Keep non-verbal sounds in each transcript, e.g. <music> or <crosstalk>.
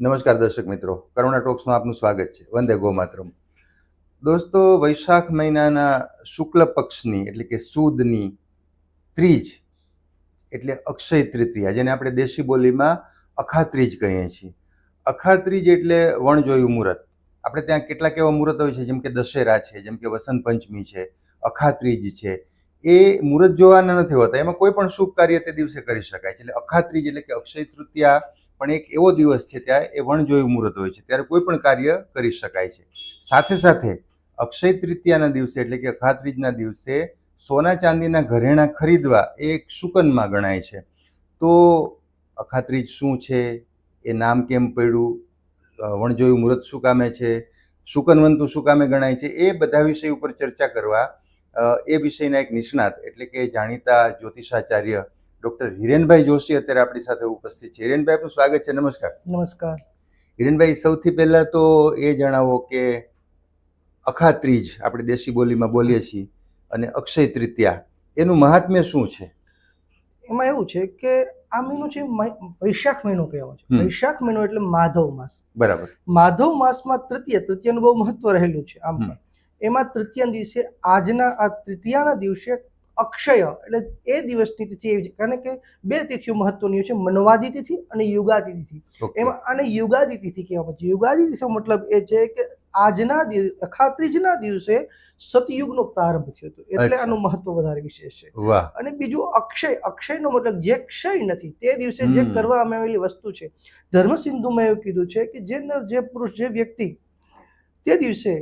નમસ્કાર દર્શક મિત્રો. કરુણા ટોક્સમાં આપનું સ્વાગત છે. વંદે ગોમાત્રમ. દોસ્તો, વૈશાખ મહિનાના શુક્લ પક્ષની એટલે કે સુદની ત્રીજ એટલે અક્ષય તૃતીયા, જેને આપણે દેશી બોલીમાં અખાત્રીજ કહીએ છીએ. અખાત્રીજ એટલે વણજોયું મુહૂર્ત. આપણે ત્યાં કેટલાક એવા મુહૂર્ત હોય છે, જેમ કે દશેરા છે, જેમ કે વસંત પંચમી છે, અખાત્રીજ છે. એ મુહૂર્ત જોવાના નથી હોતા. એમાં કોઈ પણ શુભ કાર્ય તે દિવસે કરી શકાય છે. એટલે અખાત્રીજ એટલે કે અક્ષય તૃતીયા પણ એક એવો દિવસ છે ત્યાં એ વણજોયું મુહૂર્ત હોય છે. ત્યારે કોઈ પણ કાર્ય કરી શકાય છે. સાથે સાથે અક્ષય તૃતીયાના દિવસે એટલે કે અખાત્રીજના દિવસે સોના ચાંદીના ઘરેણાં ખરીદવા એ એક શુકનમાં ગણાય છે. તો અખાત્રીજ શું છે? એ નામ કેમ પડ્યું? વણજોયું મુહૂર્ત શું કામે છે? શુકનવંતુ શું કામે ગણાય છે? એ બધા વિષય ઉપર ચર્ચા કરવા એ વિષયના એક નિષ્ણાત એટલે કે જાણીતા જ્યોતિષાચાર્ય ડૉક્ટર હિરેનભાઈ જોશી અત્યારે આપણી સાથે ઉપસ્થિત છે. હિરેનભાઈ આપનું સ્વાગત છે. નમસ્કાર. નમસ્કાર. હિરેનભાઈ સૌથી પહેલાં તો એ જણાવો કે અખાત્રીજ આપણે દેશી બોલીમાં બોલીએ છીએ અને અક્ષય તૃતીયા એનું મહાત્મ્ય શું છે? એમાં એવું છે કે આ મહિનો છે વૈશાખ મહિનો કહેવાય છે. વૈશાખ મહિનો એટલે માધવ માસ. બરાબર. માધવ માસમાં તૃતીય તૃતીયનું બહુ મહત્વ રહેલું છે આમ એમાં તૃતીય દિવસે આજના આ તૃતીયાના દિવસે અક્ષય એટલે એ દિવસની તિથિ એવી છે. કારણ કે બે તિથિઓ મહત્વની છે. મનવાદી તિથિ અને યુગાદી તિથિ. એમાં આને યુગાદી તિથિ કહેવામાં છે યુગાદી તિથિનો મતલબ એ છે કે આજના દિવસ અખાત્રીજના દિવસે સતયુગનો પ્રારંભ થયો હતો. એટલે આનું મહત્વ વધારે વિશેષ છે. અને બીજું અક્ષય. અક્ષયનો મતલબ જે ક્ષય નથી તે દિવસે જે. કરવામાં આવેલી વસ્તુ છે. ધર્મ સિંધુમાં એવું કીધું છે કે જે નર જે પુરુષ જે વ્યક્તિ તે દિવસે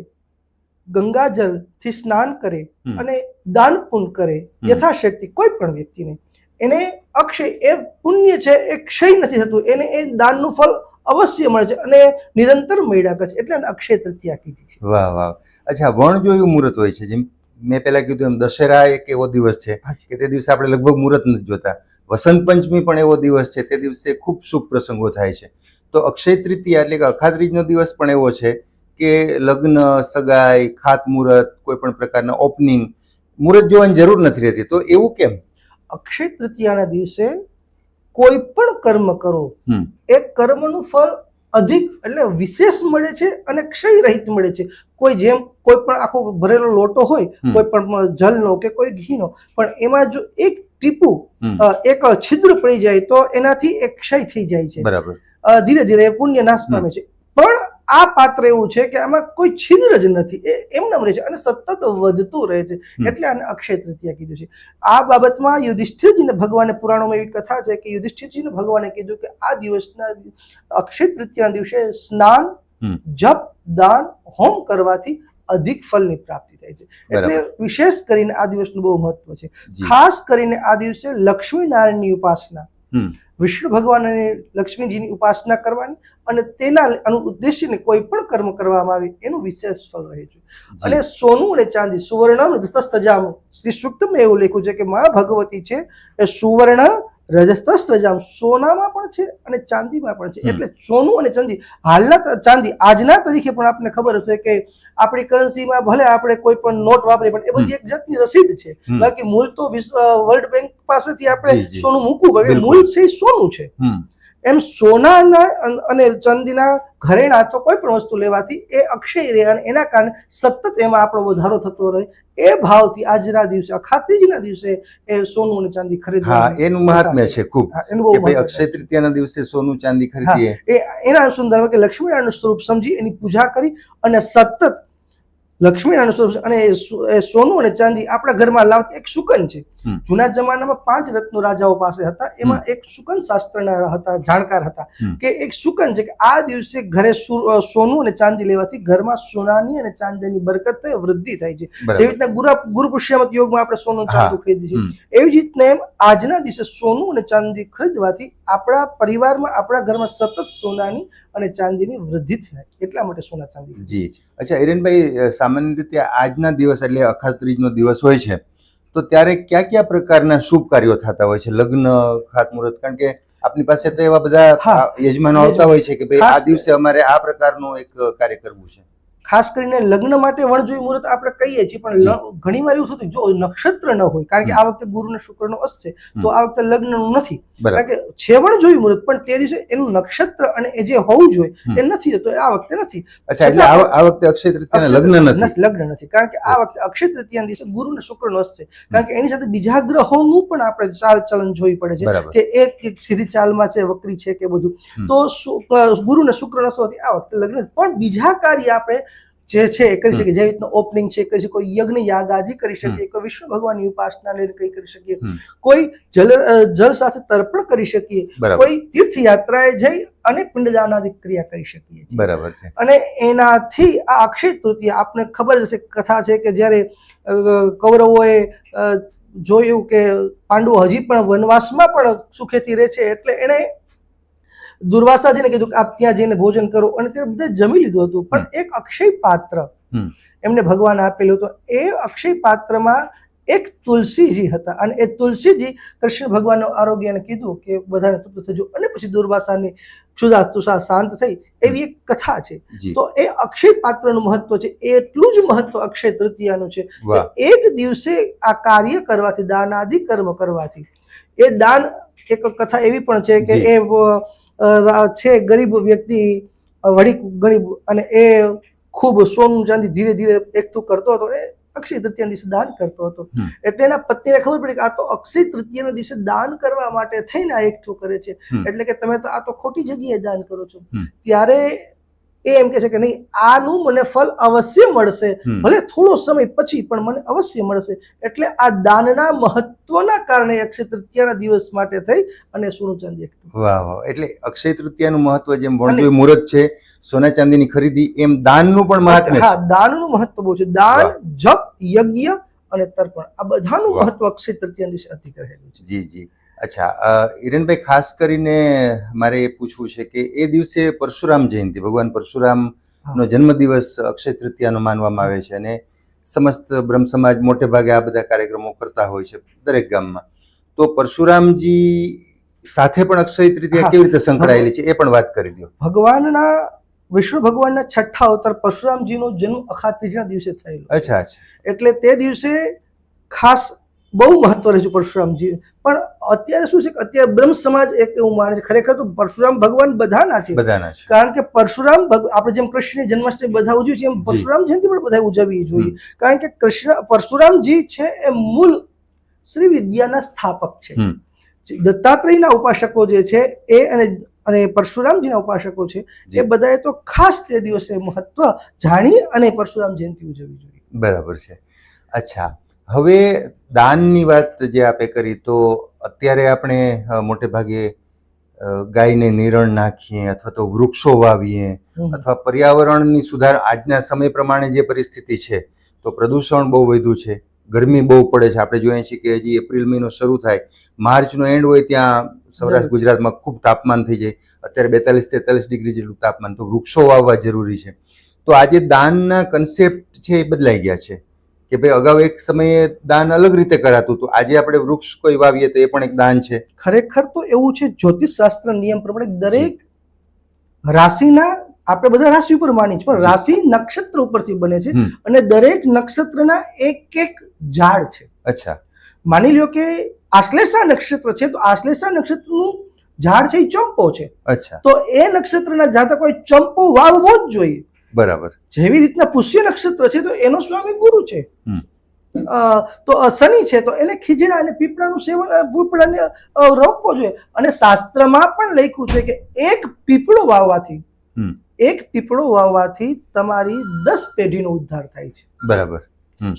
ગંગાજળથી સ્નાન કરે અને દાન પુણ્ય કરે. યથાશક્તિ કોઈ પણ વ્યક્તિને. એને અક્ષય એ પુણ્ય છે એ ક્ષય નથી થતું. એને એ દાનનું ફળ અવશ્ય મળે છે અને નિરંતર મળ્યા કરે છે. એટલે અક્ષય તૃતીયા કીધી છે. વાહ વાહ. અચ્છા વણજોયું મુહૂર્ત હોય છે. જેમ મેં પહેલા કીધું એમ દશેરા એક એવો દિવસ છે કે તે દિવસે આપણે લગભગ મુહૂર્ત નથી જોતા. વસંત પંચમી પણ એવો દિવસ છે. તે દિવસે ખૂબ શુભ પ્રસંગો થાય છે. તો અક્ષય તૃતીયા એટલે કે અખાત્રીજનો દિવસ પણ એવો છે કે લગ્ન સગાઈ ખાતમુહૂર્ત કોઈ પણ પ્રકારના ઓપનિંગ મુહૂર્ત જોવાની જરૂર નથી રહેતી. તો એવું કેમ? અક્ષય તૃતીયાના દિવસે કોઈ પણ કર્મ કરો. એ કર્મનું ફળ અધિક એટલે વિશેષ મળે છે અને ક્ષય રહિત મળે છે. કોઈ જેમ કોઈ પણ આખો ભરેલો લોટો હોય કોઈ પણ જલનો કે કોઈ ઘીનો પણ એમાં જો એક ટીપું એક છિદ્ર પડી જાય તો એનાથી એ ક્ષય થઈ જાય છે. બરાબર. ધીરે ધીરે એ પુણ્ય નાશ પામે છે. પણ આ પાત્ર એવું છે કે આમાં કોઈ છિદ્ર જ નથી. એ એમનેમ રહે છે અને સતત વધતું રહે છે. એટલે આને અક્ષય તૃતીયા કીધું છે. આ બાબતમાં યુધિષ્ઠિરજીને ભગવાને પુરાણોમાં એવી કથા છે કે યુધિષ્ઠિરજીને ભગવાને કીધું કે આ દિવસના અક્ષય તૃતીયાના દિવસે સ્નાન જપ દાન હોમ કરવાથી અધિક ફલની પ્રાપ્તિ થાય છે. એટલે વિશેષ કરીને આ દિવસનું બહુ મહત્વ છે. ખાસ કરીને આ દિવસે લક્ષ્મીનારાયણની ઉપાસના. વિષ્ણુ ભગવાન અને લક્ષ્મીજીની ઉપાસના કરવાની અને તેના અનુ ઉદ્દેશ્યને કોઈ પણ કર્મ કરવામાં આવે એનું વિશેષ ફળ રહે છે. અને સોનું અને ચાંદી સુવર્ણ રજતસ્તજામ શ્રી સૂક્તમાં એવું લખ્યું છે કે મા ભગવતી છે એ સુવર્ણ રજતસ્તજામ સોનામાં પણ છે અને ચાંદીમાં પણ છે. એટલે સોનું અને ચાંદી હાલના ચાંદી આજના તરીકે પણ આપણને ખબર હશે કે આપણી કરન્સીમાં ભલે આપણે કોઈ પણ નોટ વાપરીએ પણ એ બધી એક જાતની રસીદ છે. બાકી મૂળ તો વિશ્વ વર્લ્ડ બેંક પાસેથી આપણે. સોનું મૂકવું પડે. મૂળ છે સોનું છે. એમ સોનાના અને ચાંદીના ઘરેણા તો કોઈ પણ વસ્તુ લેવાથી એ અક્ષય રહે અને એના કારણે સતત એમાં આપણો વધારો થતો રહે. એ ભાવથી આજના દિવસે અખાત્રીજના દિવસે એ સોનું અને ચાંદી હા ખરીદવાનું એનું મહાત્મ્ય છે ખૂબ. કે ભાઈ અક્ષય તૃતીયાના દિવસે સોનું ચાંદી ખરીદીએ. એ એના સંદર્ભમાં કે લક્ષ્મીનારાયણ સ્વરૂપ સમજી એની પૂજા કરી અને સતત લક્ષ્મીનારાયણ સ્વરૂપ અને સોનું અને ચાંદી આપણા ઘરમાં લાવ એક સુકન છે. જૂના જમાનામાં પાંચ રત્નો રાજાઓ પાસે હતા. એમાં એક સુકન શાસ્ત્રના હતા જાણકાર હતા. કે એક સુકન છે કે આ દિવસે ઘરે સોનું અને ચાંદી લેવાથી ઘરમાં સોનાની અને ચાંદીની બરકત થાય વૃદ્ધિ થાય છે. જેવી રીતના ગુરુ ગુરુ પુષ્યમત યોગમાં આપણે સોનું ચાંદી ખરીદી છે એવી જ રીતના એમ આજના દિવસે સોનું અને ચાંદી ખરીદવાથી આપણા પરિવારમાં આપણા ઘરમાં સતત સોનાની અને ચાંદીની વૃદ્ધિ થાય એટલા માટે સોના ચાંદી જી અચ્છા હિરેનભાઈ સામાન્ય રીતે આજના દિવસ એટલે અખાત્રીજનો દિવસ હોય છે. તો ત્યારે કયા કયા પ્રકારના શુભ કાર્યો થતા હોય છે? લગ્ન ખાતમુહૂર્ત? કારણ કે આપની પાસે તો એવા બધા. યજમાનો આવતા હોય છે કે ભાઈ આ દિવસે અમારે આ પ્રકારનું એક કાર્ય કરવું છે. ખાસ કરીને લગ્ન માટે વણજોઈ મુહૂર્ત આપણે કહીએ છીએ પણ ઘણી વાર એવું થતું જો નક્ષત્ર ન હોય કારણ કે આ વખતે ગુરુ ને શુક્ર નો અસ્ત છે તો આ વખતે લગ્નનું નથી. કારણ કે છે વણજોઈ મુહૂર્ત પણ તે દિવસે એનું નક્ષત્ર અને એ જે હોવું જોઈએ એ નથી તો આ વખતે નથી. અચ્છા એટલે આ વખતે અક્ષય તૃતીયાના લગ્ન નથી. લગ્ન નથી કારણ કે આ વખતે અક્ષય તૃતીયા દિવસે ગુરુ ને શુક્ર નો અસ્ત છે. કારણ કે એની સાથે બીજા ગ્રહોનું પણ આપણે ચાલ ચલન જોઈ પડે છે કે એક સીધી ચાલમાં છે વક્રી છે કે બધું. તો ગુરુ ને શુક્ર હતી આ વખતે લગ્ન પણ બીજા કાર્ય આપણે જે છે એ કરી શકીએ. જે રીતનું ઓપનિંગ છે કરી કોઈ યજ્ઞ યાગ આદિ કરી શકીએ. કોઈ વિષ્ણુ ભગવાનની ઉપાસના લઈને કઈ કરી શકીએ. કોઈ જલ જલ સાથે તર્પણ કરી શકીએ. કોઈ તીર્થયાત્રાએ જઈ અને પિંડદાન આદિ ક્રિયા કરી શકીએ બરાબર છે. અને એનાથી આ અક્ષય તૃતીય આપને ખબર જશે હશે કથા છે કે જ્યારે કૌરવોએ જોયું કે પાંડવો હજી પણ વનવાસમાં પણ સુખેથી રહે છે એટલે એણે દુર્વાસાજીને કીધું કે આપ ત્યાં જઈને ભોજન કરો અને તે બધે જમી લીધું હતું. પણ એક અક્ષય પાત્ર એમને ભગવાન આપેલું હતું. એ અક્ષય પાત્રમાં એક તુલસીજી હતા અને એ તુલસીજી કૃષ્ણ ભગવાનનો આરોગ્યને કીધું કે બધાને તૃપ્ત થજો અને પછી દુર્વાસાની ક્ષુધા તુષા શાંત થઈ એવી એક કથા છે. તો એ અક્ષય પાત્રનું મહત્વ છે. એટલું જ મહત્વ અક્ષય તૃતીયાનું છે એક દિવસે આ કાર્ય કરવાથી દાનાદિ કર્મ કરવાથી એ દાન એક કથા એવી પણ છે કે એ છે ગરીબ વ્યક્તિ વળી ગરીબ અને એ ખૂબ સોનું ચાંદી ધીરે ધીરે એકઠું કરતો હતો એ અક્ષય તૃતીયા દિવસે દાન કરતો હતો. એટલે એના પત્નીને ખબર પડી કે આ તો અક્ષય તૃતીયાના દિવસે દાન કરવા માટે થઈને આ એકઠું કરે છે. એટલે કે તમે તો આ તો ખોટી જગ્યાએ દાન કરો છો. ત્યારે એ એમ કે છે કે નહીં આનું મને ફળ અવશ્ય મળશે. ભલે થોડો સમય પછી પણ મને અવશ્ય મળશે. એટલે આ દાનના મહત્વના કારણે અક્ષય તૃતીયાના દિવસ માટે થઈ અને સોનું ચાંદી વાહ વાહ. એટલે અક્ષય તૃતીયાનું મહત્વ જેમ વણજોઈ મુહૂર્ત છે સોના ચાંદીની ખરીદી એમ દાનનું પણ મહત્વ હા દાનનું મહત્વ બહુ છે. દાન જપ યજ્ઞ અને તર્પણ. આ બધાનું મહત્વ અક્ષય તૃતીયા દિવસે અતિ રહેલું છે. જી જી. અચ્છા હિરેનભાઈ ખાસ કરીને મારે એ પૂછવું છે કે એ દિવસે પરશુરામ જયંતિ ભગવાન પરશુરામનો જન્મદિવસ અક્ષય તૃતીયાનો માનવામાં આવે છે અને સમસ્ત બ્રહ્મ સમાજ મોટે ભાગે આ બધા કાર્યક્રમો કરતા હોય છે દરેક ગામમાં. તો પરશુરામજી સાથે પણ અક્ષય તૃતીયા કેવી રીતે સંકળાયેલી છે એ પણ વાત કરી દો ભગવાનના વિષ્ણુ ભગવાનના છઠ્ઠા અવતાર પરશુરામજીનો જન્મ અખાત્રીજના દિવસે થયેલો અચ્છા અચ્છા. એટલે તે દિવસે ખાસ બહુ મહત્વ રહે છે પરશુરામજી. પણ અત્યારે શું છે કે અત્યારે બ્રહ્મ સમાજ એક એવું માને છે ખરેખર તો પરશુરામ ભગવાન બધાના છે. બધાના છે. કારણ કે પરશુરામ આપણે જેમ કૃષ્ણની જન્માષ્ટમી બધા ઉજવી છે એમ. પરશુરામ જયંતિ પણ બધા ઉજવવી જોઈએ. કારણ કે કૃષ્ણ પરશુરામજી છે એ મૂળ શ્રી વિદ્યાના સ્થાપક છે. દત્તાત્રેયના ઉપાસકો જે છે એ અને અને પરશુરામજીના ઉપાસકો છે એ બધાએ તો ખાસ તે દિવસે મહત્વ જાણી અને પરશુરામ જયંતિ ઉજવવી જોઈએ. બરાબર છે. અચ્છા. હવે દાનની વાત જે આપે કરી તો અત્યારે આપણે મોટે ભાગે ગાયને નિરણ નાખીએ અથવા તો વૃક્ષો વાવીએ અથવા પર્યાવરણની સુધાર આજના સમય પ્રમાણે જે પરિસ્થિતિ છે તો પ્રદૂષણ બહુ વધ્યું છે. ગરમી બહુ પડે છે. આપણે જોઈએ છીએ કે હજી એપ્રિલ મહિનો શરૂ થાય. માર્ચનો એન્ડ હોય ત્યાં સૌરાષ્ટ્ર ગુજરાતમાં ખૂબ તાપમાન થઈ જાય. અત્યારે બેતાલીસ તેતાલીસ ડિગ્રી જેટલું તાપમાન. તો વૃક્ષો વાવવા જરૂરી છે. તો આજે દાનના કન્સેપ્ટ છે એ બદલાઈ ગયા છે. કે ભાઈ અગાઉ એક સમયે દાન અલગ રીતે કરાતું હતું. આજે આપણે વૃક્ષ કોઈ વાવીએ તો એ પણ એક દાન છે. ખરેખર તો એવું છે જ્યોતિષ શાસ્ત્ર નિયમ પ્રમાણે દરેક રાશિના આપણે બધા રાશિ ઉપર માની છે પણ રાશિ નક્ષત્ર ઉપરથી બને છે અને દરેક નક્ષત્રના એક એક ઝાડ છે. અચ્છા. માની લ્યો કે આશ્લેષા નક્ષત્ર છે તો આશ્લેષા નક્ષત્રનું ઝાડ છે એ ચંપો છે. અચ્છા. તો એ નક્ષત્રના જાતકોએ ચંપો વાવવો જ જોઈએ. બરાબર. જેવી રીતના પુષ્ય નક્ષત્ર છે તો એનો સ્વામી ગુરુ છે. તો શનિ છે તો એને ખીજડા અને પીપળાનું સેવન પીપળાને રોકવો જોઈએ. અને શાસ્ત્રમાં પણ લખ્યું છે કે એક પીપળો વાવવાથી એક પીપળો વાવવાથી તમારી દસ પેઢીનો ઉદ્ધાર થાય છે. બરાબર.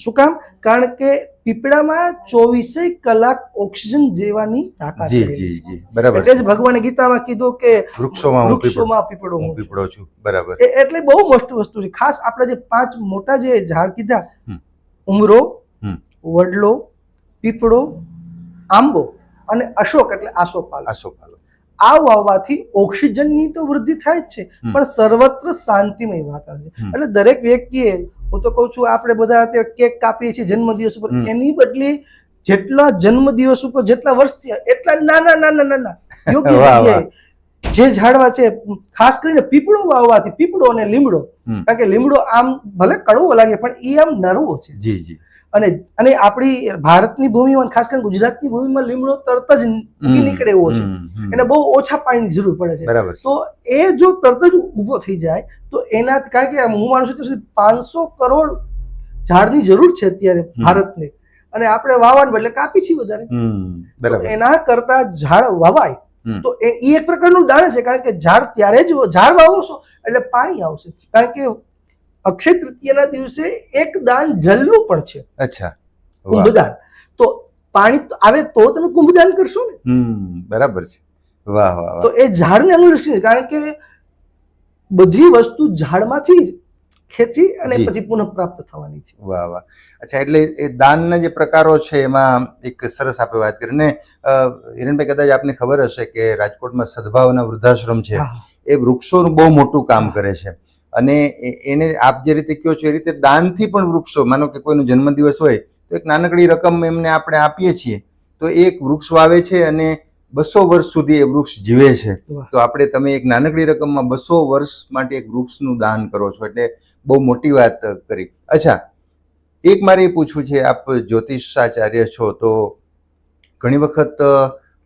શું કામ? કારણ કે પીપળામાં ચોવીસે કલાક ઓક્સિજન જેવાની તાકાત જી જી જી. બરાબર એટલે જ ભગવાને ગીતામાં કીધું કે વૃક્ષોમાં વૃક્ષોમાં પીપળો હું પીપળો છું. બરાબર. એટલે બહુ મસ્ત વસ્તુ છે. ખાસ આપણે જે પાંચ મોટા જે ઝાડ કીધા. ઉમરો વડલો પીપળો આંબો અને અશોક એટલે આસોપાલ આસોપાલો આ વાવવાથી ઓક્સિજનની તો વૃદ્ધિ થાય જ છે. પણ સર્વત્ર શાંતિમય વાતાવરણ છે. એટલે દરેક વ્યક્તિએ હું તો કહું છું આપણે બધા અત્યારે કેક કાપીએ છીએ જન્મદિવસ ઉપર. એની બદલે જેટલા જન્મદિવસ ઉપર જેટલા વર્ષ થયા એટલા નાના નાના નાના <laughs> યોગ્ય. જગ્યાએ જે ઝાડવા છે ખાસ કરીને પીપળો વાવવાથી પીપળો અને લીમડો. કારણ કે લીમડો આમ ભલે કડવો લાગે પણ એ આમ નરવો છે. જી જી. અને અને આપણી ભારતની ભૂમિમાં ખાસ કરીને ગુજરાતની ભૂમિમાં લીમડો તરત જ નીકળે એવો છે. એને બહુ ઓછા પાણીની જરૂર પડે છે. તો એ જો તરત જ ઊભો થઈ જાય તો એના કારણ કે હું માનું છું ત્યાં પાંચસો કરોડ ઝાડની જરૂર છે અત્યારે. ભારતને. અને આપણે વાવવાનું એટલે કાપી છીએ વધારે. તો એના કરતા ઝાડ વાવાય. તો એ એક પ્રકારનું દાણ છે કારણ કે ઝાડ ત્યારે જ ઝાડ વાવશો એટલે પાણી આવશે. કારણ કે અક્ષય તૃતીયાના દિવસે એક દાન જલનું પણ છે. અચ્છા. કુંભદાન. તો પાણી આવે તો તમે કુંભદાન કરશો ને? હમ બરાબર છે. વાહ વાહ તો એ ઝાડને અનુલક્ષી કારણ કે બધી વસ્તુ ઝાડમાંથી જ ખેંચી અને પછી પુનઃ પ્રાપ્ત થવાની છે. વાહ વાહ. અચ્છા એટલે એ દાનના જે પ્રકારો છે એમાં એક સરસ આપણે વાત કરી. ને હિરણભાઈ કદાચ આપને ખબર હશે કે રાજકોટમાં સદભાવના વૃદ્ધાશ્રમ છે. એ વૃક્ષોનું બહુ મોટું કામ કરે છે. અને એને આપ જે રીતે કહો છો એ રીતે દાનથી પણ વૃક્ષો માનો કે કોઈનો જન્મદિવસ હોય તો એક નાનકડી રકમ એમને આપણે આપીએ છીએ. તો એ એક વૃક્ષ વાવે છે અને બસો વર્ષ સુધી એ વૃક્ષ જીવે છે. તો આપણે તમે એક નાનકડી રકમમાં બસો વર્ષ માટે એક વૃક્ષનું દાન કરો છો એટલે બહુ મોટી વાત કરી. અચ્છા એક મારે એ પૂછવું છે આપ જ્યોતિષાચાર્ય છો તો ઘણી વખત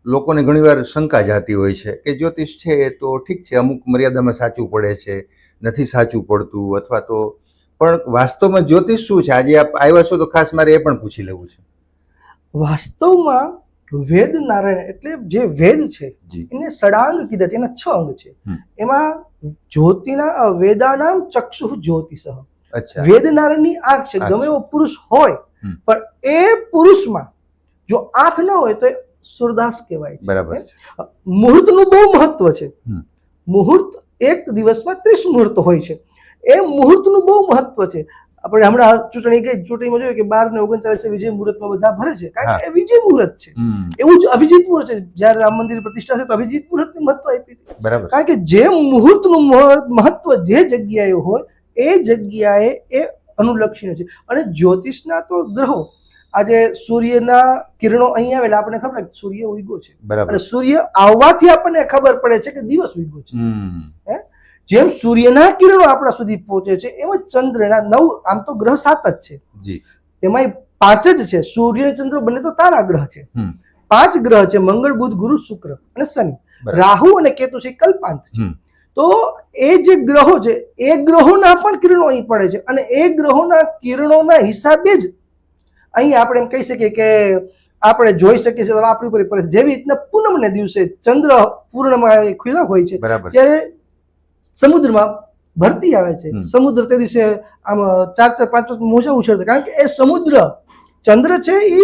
લોકોને ઘણીવાર શંકા જાતી હોય છે કે જ્યોતિષ છે એ તો ઠીક છે અમુક મર્યાદામાં સાચું પડે છે નથી સાચું પડતું અથવા તો પણ વાસ્તવમાં જ્યોતિષ શું છે? આજે આપ આવ્યા છો તો ખાસ મારે એ પણ પૂછી લેવું છે. વાસ્તવમાં વેદ નારાયણ એટલે જે વેદ છે એને સડાંગ કીધા છે એના છ અંગ છે. એમાં જ્યોતિના વેદાનામ ચક્ષુ જ્યોતિષ. અચ્છા. વેદ નારાયણની આંખ છે ગમે એવો પુરુષ હોય પણ એ પુરુષમાં જો આંખ ન હોય તો એ સુરદાસ કહેવાય છે બરાબર મુહૂર્તનું બહુ મહત્વ છે. મુહૂર્ત એક દિવસમાં ત્રીસ મુહૂર્ત હોય છે. એ મુહૂર્તનું બહુ મહત્વ છે. આપણે હમણાં ચૂંટણી ગઈ ચૂંટણીમાં જોયું કે બાર ને ઓગણચાલીસ વિજય મુહૂર્તમાં બધા ભરે છે. કારણ કે એ વિજય મુહૂર્ત છે. એવું જ અભિજીત મુહૂર્ત છે. જયારે રામ મંદિર પ્રતિષ્ઠા છે તો અભિજીત મુહૂર્તને મહત્વ આપી. બરાબર. કારણ કે જે મુહૂર્તનું મહ- મહત્વ જે જગ્યાએ હોય એ જગ્યાએ એ અનુલક્ષીને છે. અને જ્યોતિષના તો ગ્રહો આજે સૂર્યના કિરણો અહીં આવેલા આપણને ખબર સૂર્ય ઉગ્યો છે. બરાબર. અને સૂર્ય આવવાથી આપણને ખબર પડે છે કે દિવસ ઉગ્યો છે. હે? જેમ સૂર્યના કિરણો આપણા સુધી પહોંચે છે એમ જ ચંદ્રના નવ આમ તો ગ્રહ સાત જ છે. જી. એમાંય પાંચ જ છે. સૂર્ય અને ચંદ્ર બંને તો તારા ગ્રહ છે. પાંચ ગ્રહ છે મંગળ બુધ ગુરુ શુક્ર અને શનિ. રાહુ અને કેતુ છે કલ્પાંત છે. તો એ જે ગ્રહો છે એ ગ્રહોના પણ કિરણો અહીં પડે છે અને એ ગ્રહોના કિરણોના હિસાબે જ અહીં આપણે એમ કહી શકીએ કે આપણે જોઈ શકીએ છીએ આપણી ઉપર પડે જેવી રીતના પૂનમને દિવસે ચંદ્ર પૂર્ણમાં ખુલ્લા હોય છે ત્યારે સમુદ્રમાં ભરતી આવે છે. સમુદ્ર તે દિવસે આમ ચાર ચાર પાંચ પાંચ મોજા ઉછળતા. કારણ કે એ સમુદ્ર ચંદ્ર છે એ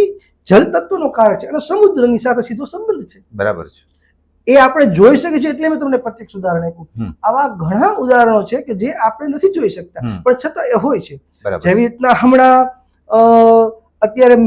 જલ તત્વનો કારક છે અને સમુદ્રની સાથે સીધો સંબંધ છે. બરાબર છે. એ આપણે જોઈ શકીએ છીએ એટલે મેં તમને પ્રત્યક્ષ ઉદાહરણ આપ્યું. આવા ઘણા ઉદાહરણો છે કે જે આપણે નથી જોઈ શકતા. પણ છતાં એ હોય છે. જેવી રીતના હમણાં અ, અત્યારે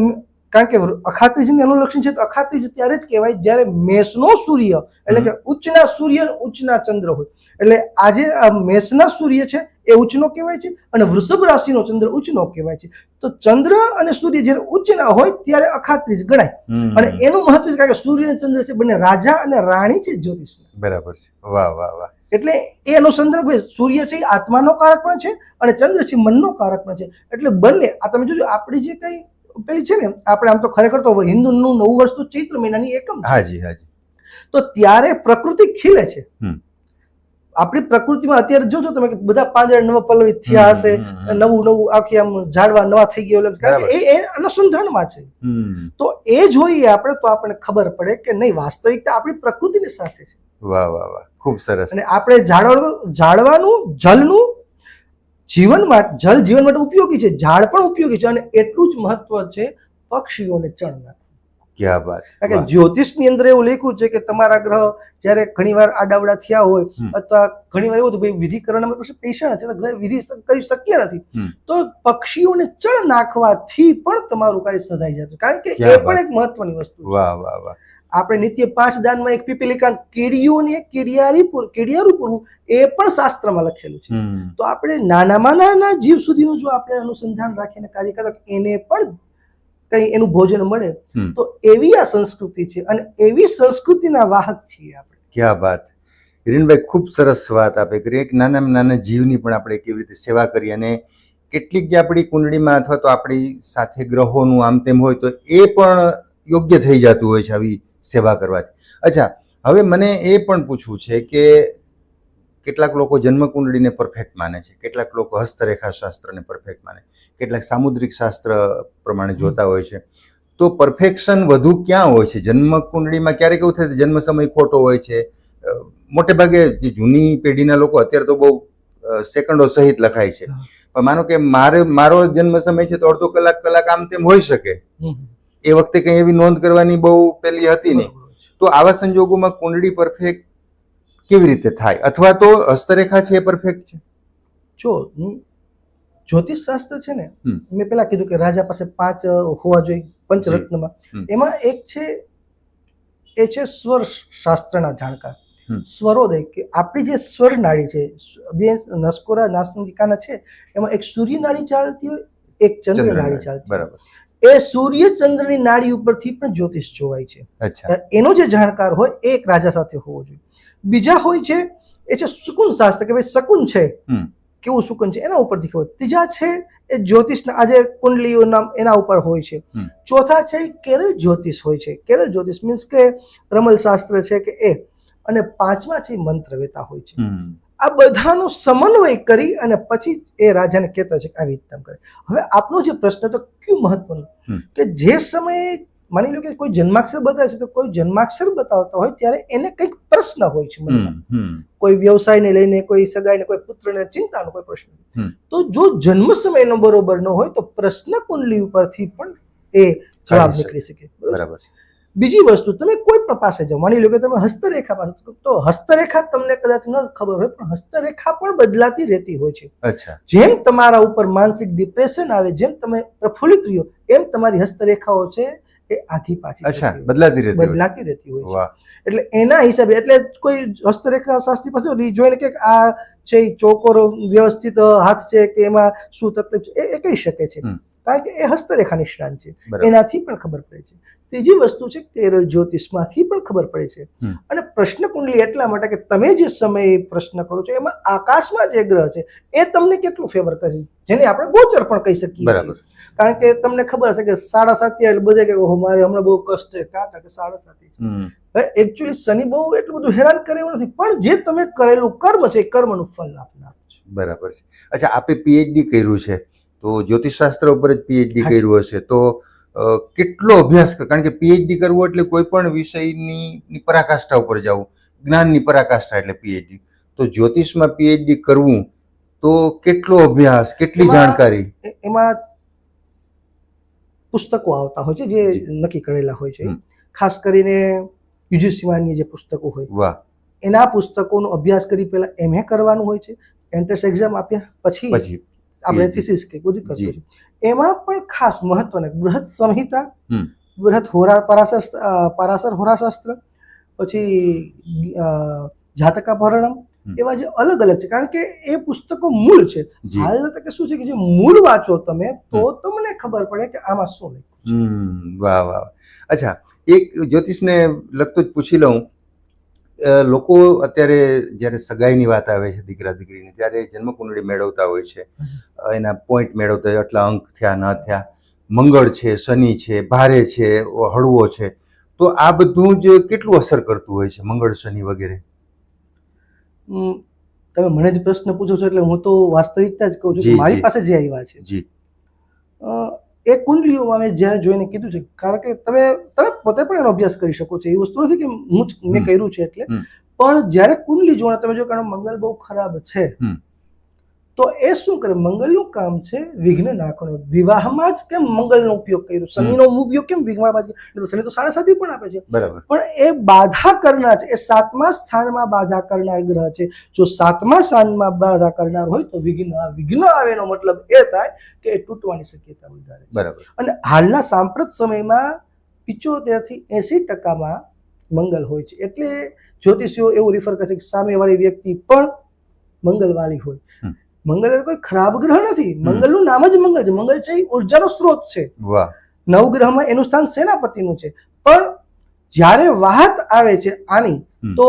કારણ કે અખાત્રીજનું અનુલક્ષણ છે તો અખાત્રીજ ત્યારે જ કહેવાય જ્યારે મેષનો સૂર્ય એટલે કે ઉચ્ચના સૂર્ય ઉચ્ચના ચંદ્ર હોય. એટલે આજે મેષના સૂર્ય છે એ ઉચ્ચનો કહેવાય છે અને વૃષભ રાશિનો ચંદ્ર ઉચ્ચનો કહેવાય છે. તો ચંદ્ર અને સૂર્ય જ્યારે ઉચ્ચના હોય ત્યારે અખાત્રીજ ગણાય. અને એનું મહત્વ છે કારણ કે સૂર્ય અને ચંદ્ર છે બંને રાજા અને રાણી છે જ્યોતિષ. બરાબર છે. વાહ વાહ વાહ. એટલે એ એનો સંદર્ભ સૂર્ય છે એ આત્માનો કારક પણ છે અને ચંદ્ર છે મનનો કારક પણ છે. એટલે બંને આ તમે જોજો આપણી જે કઈ પેલી છે ને આપણે આમ તો ખરેખર તો હિન્દુનું નવું વર્ષ તો ચૈત્ર મહિનાની એકમ હાજી હાજી. તો ત્યારે પ્રકૃતિ ખીલે છે. આપણી પ્રકૃતિમાં અત્યારે જોજો તમે કે બધા પાંદડા નવા પલ્લવિત થયા હશે. નવું નવું આખી આમ ઝાડવા નવા થઈ ગયા કારણ કે એ એ અનુસંધાનમાં છે. તો એ જોઈએ આપણે તો આપણને ખબર પડે કે નહીં વાસ્તવિકતા આપણી પ્રકૃતિની સાથે છે. વાહ વાહ વાહ. ખૂબ સરસ. અને આપણે ઝાડવાનું ઝાડવાનું જલનું જીવન માટે જલ જીવન માટે ઉપયોગી છે ઝાડ પણ ઉપયોગી છે અને એટલું જ મહત્વ છે પક્ષીઓને ચણ નાખવું. ક્યાં વાત કે. જ્યોતિષની અંદર એવું લખ્યું છે કે તમારા ગ્રહ જ્યારે ઘણીવાર આડાવડા થયા હોય અથવા ઘણીવાર એવું હતું ભાઈ વિધિ કરવાના પાસે પૈસા નથી વિધિ કરી શક્ય નથી. તો પક્ષીઓને ચણ નાખવાથી પણ તમારું કાર્ય સધાઈ જતું. કારણ કે એ પણ એક મહત્વની વસ્તુ વાહ વાહ વાહ. આપણે નિત્ય પાંચ દાનમાં એક પીપીલિકા કીડીઓને કીડિયારી પૂર કીડિયારું પૂરવું એ પણ શાસ્ત્રમાં લખેલું છે. તો આપણે નાનામાં નાના જીવ સુધીનું જો આપણે અનુસંધાન રાખીને કાર્ય કરતા એને પણ કંઈ એનું ભોજન મળે. તો એવી આ સંસ્કૃતિ છે અને એવી સંસ્કૃતિના વાહક છીએ આપણે. ક્યાં વાત હિરેનભાઈ ખૂબ સરસ વાત આપે કરી. એક નાનામાં નાના જીવની પણ આપણે કેવી રીતે સેવા કરીએ અને કેટલીક જે આપણી કુંડળીમાં અથવા તો આપણી સાથે ગ્રહોનું આમ તેમ હોય તો એ પણ યોગ્ય થઈ જતું હોય છે આવી સેવા કરવાથી. અચ્છા હવે મને એ પણ પૂછવું છે કે કેટલાક લોકો જન્મકુંડળીને પરફેક્ટ માને છે કેટલાક લોકો હસ્તરેખા શાસ્ત્રને પરફેક્ટ માને કેટલાક સામુદ્રિક શાસ્ત્ર પ્રમાણે જોતા હોય છે. તો પરફેક્શન વધુ ક્યાં હોય છે? જન્મકુંડળીમાં ક્યારેક એવું થાય જન્મ સમય ખોટો હોય છે? મોટે ભાગે જે જૂની પેઢીના લોકો અત્યારે તો બહુ સેકન્ડો સહિત લખાય છે. પણ માનો કે મારે મારો જન્મ સમય છે તો અડધો કલાક કલાક આમ તેમ હોઈ શકે. એ વખતે કંઈ એવી નોંધ કરવાની બહુ પેલી હતી નહીં. તો આવા સંજોગોમાં કુંડળી પરફેક્ટ કેવી રીતે થાય? અથવા તો હસ્તરેખા છે એ પરફેક્ટ છે? જો જ્યોતિષ શાસ્ત્ર છે ને મેં પેલા કીધું કે રાજા પાસે પાંચ હોવા જોઈએ પંચરત્નમાં. એમાં એક છે એ છે સ્વર શાસ્ત્રના જાણકાર. સ્વરોદય કે આપણી જે સ્વર નાળી છે બે નસકોરા નાસનિકાના છે એમાં એક સૂર્ય નાળી ચાલતી હોય એક ચંદ્ર નાળી ચાલતી બરાબર. એ સૂર્ય ચંદ્રની નાડી ઉપરથી પણ જ્યોતિષ જોવાય છે. એનો જે જાણકાર હોય એ એક રાજા સાથે હોવો જોઈએ. બીજા હોય છે એ છે સુકુન શાસ્ત્ર કે ભાઈ શકુન છે. કેવું સુકુન છે? એના ઉપરથી ખબર. ત્રીજા છે એ જ્યોતિષના આજે કુંડલીઓ નામ એના ઉપર હોય છે. ચોથા છે કેરળ જ્યોતિષ હોય છે. કેરળ જ્યોતિષ મીન્સ કે રમલ શાસ્ત્ર છે કે એ. અને પાંચમા છે મંત્રવેતા હોય છે. આ બધાનો સમન્વય કરી અને પછી એ રાજાને કહેતો છે કે આવી રીતે કરે. હવે આપનો જે પ્રશ્ન તો ક્યુ મહત્વનો? કે જે સમયે માની લો કે કોઈ જન્માક્ષર બતાવે છે તો કોઈ જન્માક્ષર બતાવતા હોય ત્યારે એને કંઈક પ્રશ્ન હોય છે કોઈ વ્યવસાયને લઈને કોઈ સગાઈને કોઈ પુત્રને ચિંતાનો કોઈ પ્રશ્ન તો જો જન્મ સમયનો બરોબર ન હોય તો પ્રશ્ન કુંડલી ઉપરથી પણ એ જવાબ નીકળી શકે. બરાબર છે. બીજી વસ્તુ તમે કોઈ પણ પાસે જાઓ માની લો કે તમે હસ્તરેખા પાસે તો હસ્તરેખા તમને કદાચ ન ખબર હોય પણ હસ્તરેખા પણ બદલાતી રહેતી હોય છે. અચ્છા. જેમ તમારા ઉપર માનસિક ડિપ્રેશન આવે જેમ તમે પ્રફુલ્લિત રહ્યો એમ તમારી હસ્તરેખાઓ છે એ આખી પાછી અચ્છા બદલાતી રહેતી હોય બદલાતી રહેતી હોય છે. એટલે એના હિસાબે એટલે કોઈ હસ્તરેખા શાસ્ત્રી પાસે જોઈને કે આ છે ચોકોર વ્યવસ્થિત હાથ છે કે એમાં શું તકલીફ છે એ કહી શકે છે. કારણ કે એ હસ્તરેખા નિષ્ણાંત છે. એનાથી પણ ખબર પડે છે. ત્રીજી વસ્તુ છે કેરળ જ્યોતિષમાંથી પણ ખબર પડે છે. અને પ્રશ્ન કુંડલી એટલા માટે કે તમે જે સમયે પ્રશ્ન કરો છો એમાં આકાશમાં જે ગ્રહ છે એ તમને કેટલું ફેવર કરે છે જેને આપણે ગોચર પણ કહી શકીએ કારણ કે તમને ખબર હશે કે સાડા સાત એટલે બધે કે ઓહો મારે હમણાં બહુ કષ્ટ છે. કાંટા કે સાડા સાતી એકચ્યુઅલી શનિ બહુ એટલું બધું હેરાન કરે એવું નથી પણ જે તમે કરેલું કર્મ છે એ કર્મનું ફલ આપનાર છે. બરાબર છે. અચ્છા આપે પીએચડી કર્યું છે. તો જ્યોતિષશાસ્ત્ર ઉપર જ પીએચડી કર્યું હશે. તો કેટલો અભ્યાસ કર- કારણ કે પીએચડી કરવું એટલે કોઈ પણ વિષયની પરાકાષ્ઠા ઉપર જવું. જ્ઞાનની પરાકાષ્ઠા એટલે પીએચડી તો જ્યોતિષમાં પીએચડી કરવું તો કેટલો અભ્યાસ કેટલી જાણકારી? એમાં પુસ્તકો આવતા હોય છે જે નક્કી કરેલા હોય છે. ખાસ કરીને યુજીસીમાની જે પુસ્તકો હોય. વાહ. એના પુસ્તકોનો અભ્યાસ કરી પહેલા એમએ કરવાનું હોય છે. એન્ટ્રન્સ એક્ઝામ આપ્યા પછી પછી આપણે થીસીસ કે બધું. છે. એમાં પણ ખાસ મહત્વના બૃહદ સંહિતા. બૃહદ હોરા પરાશર પરાશર હોરાશાસ્ત્ર પછી જાતકાભરણમ એવા જે અલગ અલગ છે. કારણ કે એ પુસ્તકો મૂળ છે. હાલના તકે શું છે કે જે મૂળ વાંચો તમે તો તમને ખબર પડે કે આમાં શું લખ્યું છે. વાહ વાહ વાહ. અચ્છા એક જ્યોતિષને લગતું જ પૂછી લઉં. લોકો અત્યારે જ્યારે સગાઈની વાત આવે છે દીકરા દીકરીની ત્યારે જન્મકુંડળી મેળવતા હોય છે. એના પોઈન્ટ મેળવતા હોય એટલા અંક થયા ન થયા. મંગળ છે શનિ છે ભારે છે હળવો છે. તો આ બધું જ કેટલું અસર કરતું હોય છે મંગળ શનિ વગેરે? તમે મને જ પ્રશ્ન પૂછો છો એટલે હું તો વાસ્તવિકતા જ કહું છું મારી. પાસે જે આવ્યા છે. જી. અ, એ કુંડલીઓમાં મેં જ્યારે જોઈને કીધું છે કારણ કે તમે તમે પોતે પણ એનો અભ્યાસ કરી શકો છો એ વસ્તુ નથી કે હું મેં કર્યું છે એટલે. પણ જ્યારે કુંડલી જોવા તમે જો કારણ મંગળ બહુ ખરાબ છે. તો એ શું કરે? મંગલનું કામ છે વિઘ્ન નાખવાનું. વિવાહમાં જ કેમ મંગલનો ઉપયોગ કર્યો? શનિનો ઉપયોગ કેમ વિઘ્નમાં જ કર્યો? શનિ તો સાડા સાતી પણ આપે છે. બરાબર. પણ એ બાધા કરનાર છે. એ સાતમા સ્થાનમાં બાધા કરનાર ગ્રહ છે. જો સાતમા સ્થાનમાં બાધા કરનાર હોય તો વિઘ્ન. વિઘ્ન આવે એનો મતલબ એ થાય કે એ તૂટવાની શક્યતા વધારે બરાબર. અને હાલના સાંપ્રત સમયમાં પિચોતેરથી એસી ટકામાં મંગલ હોય છે. એટલે જ્યોતિષીઓ એવું રિફર કરે છે કે સામેવાળી વ્યક્તિ પણ મંગલવાળી હોય. મંગળ એટલે કોઈ ખરાબ ગ્રહ નથી. મંગળનું નામ જ મંગળ છે. મંગળ છે એ ઉર્જાનો સ્ત્રોત છે. નવગ્રહમાં એનું સ્થાન સેનાપતિનું છે. પણ જ્યારે વાહત આવે છે આની તો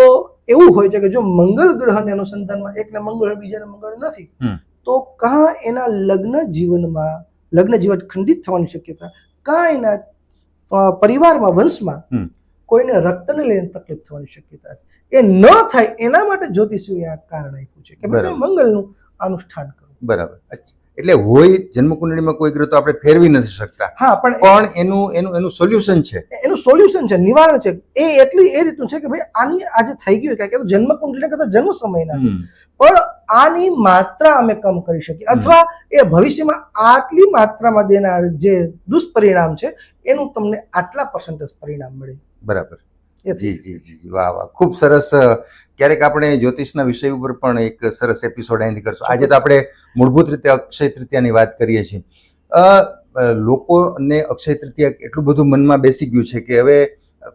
એવું હોય છે કે જો મંગળ ગ્રહને અનુસંધાનમાં એકને મંગળ બીજાને મંગળ નથી તો કાં એના લગ્ન જીવનમાં લગ્ન જીવન ખંડિત થવાની શક્યતા કાં એના પરિવારમાં વંશમાં કોઈને રક્તને લઈને તકલીફ થવાની શક્યતા છે. એ ન થાય એના માટે જ્યોતિષીએ આ કારણ આપ્યું છે કે મંગળનું અનુષ્ઠાન કરો બરાબર. એટલે હોય જન્મકુંડળીમાં કોઈ ગ્રહ તો આપણે ફેરવી નથી શકતા. હા પણ પણ એનું એનું એનું સોલ્યુશન છે. એનું સોલ્યુશન છે નિવારણ છે. એ એટલી એ રીતનું છે કે ભાઈ આની આજે થઈ ગયું કારણ કે જન્મ કુંડલી કરતા જન્મ સમયના પણ આની માત્રા અમે કમ કરી શકીએ. અથવા એ ભવિષ્યમાં આટલી માત્રામાં દેનાર જે દુષ્પરિણામ છે એનું તમને આટલા પર્સન્ટેજ પરિણામ મળે. બરાબર. જી જી જી જી. વાહ વાહ. ખૂબ સરસ ક્યારેક આપણે જ્યોતિષના વિષય ઉપર પણ એક સરસ એપિસોડ અહીંથી કરશું. આજે તો આપણે મૂળભૂત રીતે અક્ષય તૃતીયાની વાત કરીએ છીએ. લોકોને અક્ષય તૃતીયા એટલું બધું મનમાં બેસી ગયું છે કે હવે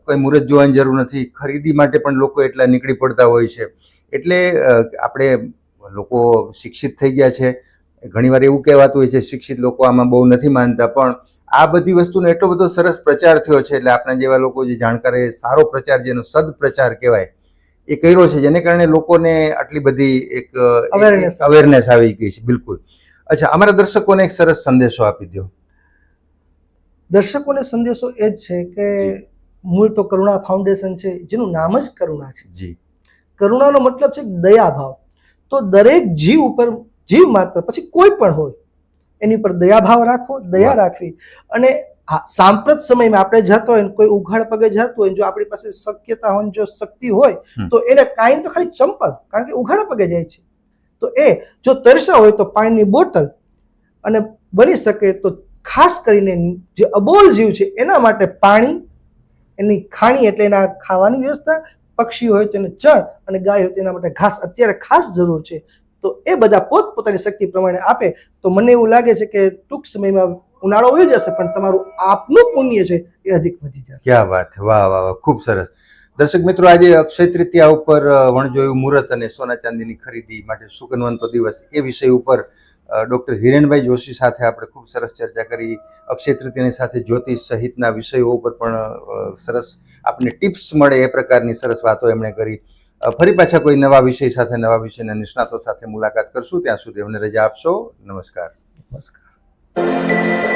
કોઈ મુહૂર્ત જોવાની જરૂર નથી. ખરીદી માટે પણ લોકો એટલા નીકળી પડતા હોય છે. એટલે આપણે લોકો શિક્ષિત થઈ ગયા છે. ઘણીવાર એવું કહેવાતું હોય છે શિક્ષિત લોકો આમાં બહુ નથી માનતા પણ આ બધી વસ્તુનો એટલો બધો સરસ પ્રચાર થયો છે એટલે આપણા જેવા લોકો જે જાણકાર સારો પ્રચાર જેનો સદપ્રચાર કહેવાય એ કર્યો છે જેને કારણે લોકોને આટલી બધી એક. અવેરનેસ આવી. ગઈ છે બિલકુલ. અચ્છા અમારા દર્શકોને એક સરસ સંદેશો આપી દો દર્શકોને સંદેશો એ જ છે કે મૂળ તો કરુણા ફાઉન્ડેશન છે જેનું નામ જ કરુણા છે. જી. કરુણાનો મતલબ છે દયા ભાવ તો દરેક જીવ ઉપર જીવ માત્ર પછી કોઈ પણ હોય એની ઉપર દયાભાવ રાખવો દયા રાખવી. અને સાંપ્રત સમયમાં આપણે જતો હોય કોઈ ઉઘાડ પગે જતું હોય જો આપણી પાસે શક્યતા હોય જો શક્તિ હોય તો એને કાંઈ તો ખાલી ચંપલ કારણ કે ઉઘાડ પગે જાય છે. તો એ જો તરસા હોય તો પાણીની બોટલ અને બની શકે તો ખાસ કરીને જે અબોલ જીવ છે એના માટે પાણી એની ખાણી એટલે એના ખાવાની વ્યવસ્થા પક્ષી હોય તો એને ચણ અને ગાય હોય તો એના માટે ઘાસ. અત્યારે ખાસ જરૂર છે તો એ બધા પોતપોતાની શક્તિ પ્રમાણે આપે, તો મને એવું લાગે છે કે ટૂંક સમયમાં ઉનાળો વહી જશે, પણ તમારું આપનું પુણ્ય છે એ અધિક વધી જશે. ક્યાં વાત વાહ વાહ વાહ, ખૂબ સરસ. દર્શક મિત્રો, આજે અક્ષય તૃતીયા ઉપર વણજોયું મુહૂર્ત અને સોના ચાંદીની ખરીદી માટે સુકનવંતો દિવસ એ વિષય ઉપર ડૉક્ટર હિરેનભાઈ જોશી સાથે આપણે ખૂબ સરસ ચર્ચા કરી. અક્ષય તૃતીયાની સાથે જ્યોતિષ સહિતના વિષયો ઉપર પણ સરસ આપણને ટિપ્સ મળે એ પ્રકારની સરસ વાતો એમણે કરી. ફરી પાછા કોઈ નવા વિષય સાથે, નવા વિષયના નિષ્ણાતો સાથે મુલાકાત કરશું. ત્યાં સુધી અમને રજા આપશો. નમસ્કાર. નમસ્કાર.